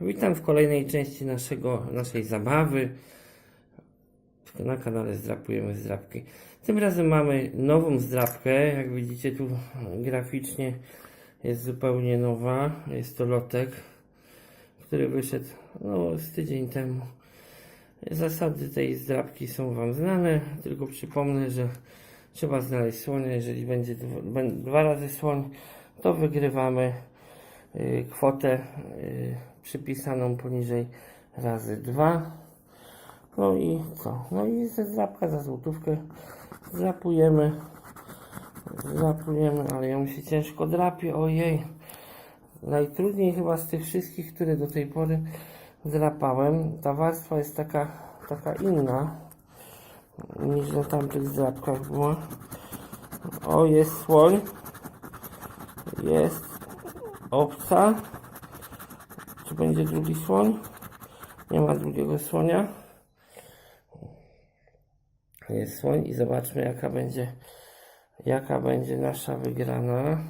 Witam w kolejnej części naszego, naszej zabawy. Na kanale Zdrapujemy Zdrapki. Tym razem mamy nową zdrapkę. Jak widzicie tu graficznie jest zupełnie nowa. Jest to lotek, który wyszedł no, z tydzień temu. Zasady tej zdrapki są Wam znane, tylko przypomnę, że trzeba znaleźć słonia. Jeżeli będzie dwa, dwa razy słoń, to wygrywamy kwotę y, przypisaną poniżej razy 2. No i co? No i ze zdrapka za złotówkę zdrapujemy. Zdrapujemy, ale ją się ciężko drapie, ojej. Najtrudniej chyba z tych wszystkich, które do tej pory zdrapałem. Ta warstwa jest taka, taka inna niż na tamtych zdrapkach była. O, jest słoń. Jest obca. Czy będzie drugi słoń? Nie ma drugiego słonia. Jest słoń i zobaczmy jaka będzie jaka będzie nasza wygrana.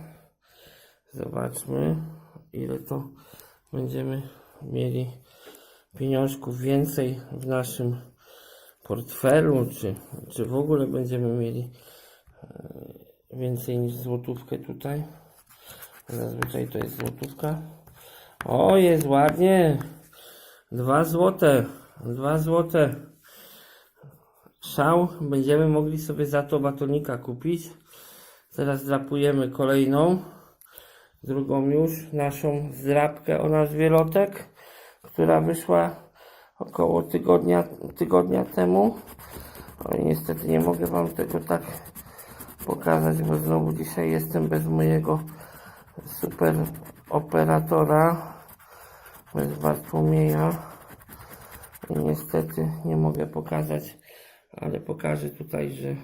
Zobaczmy ile to będziemy mieli pieniążków więcej w naszym portfelu, czy, czy w ogóle będziemy mieli e, więcej niż złotówkę tutaj. Zazwyczaj to jest złotówka. O, jest ładnie. Dwa złote. Dwa złote. Szał. Będziemy mogli sobie za to batonika kupić. Teraz drapujemy kolejną. Drugą już. Naszą zdrapkę o nazwie Lotek, która wyszła około tygodnia, tygodnia temu. O, i niestety nie mogę Wam tego tak pokazać, bo znowu dzisiaj jestem bez mojego super operatora bez Bartłomieja i niestety nie mogę pokazać ale pokażę tutaj, że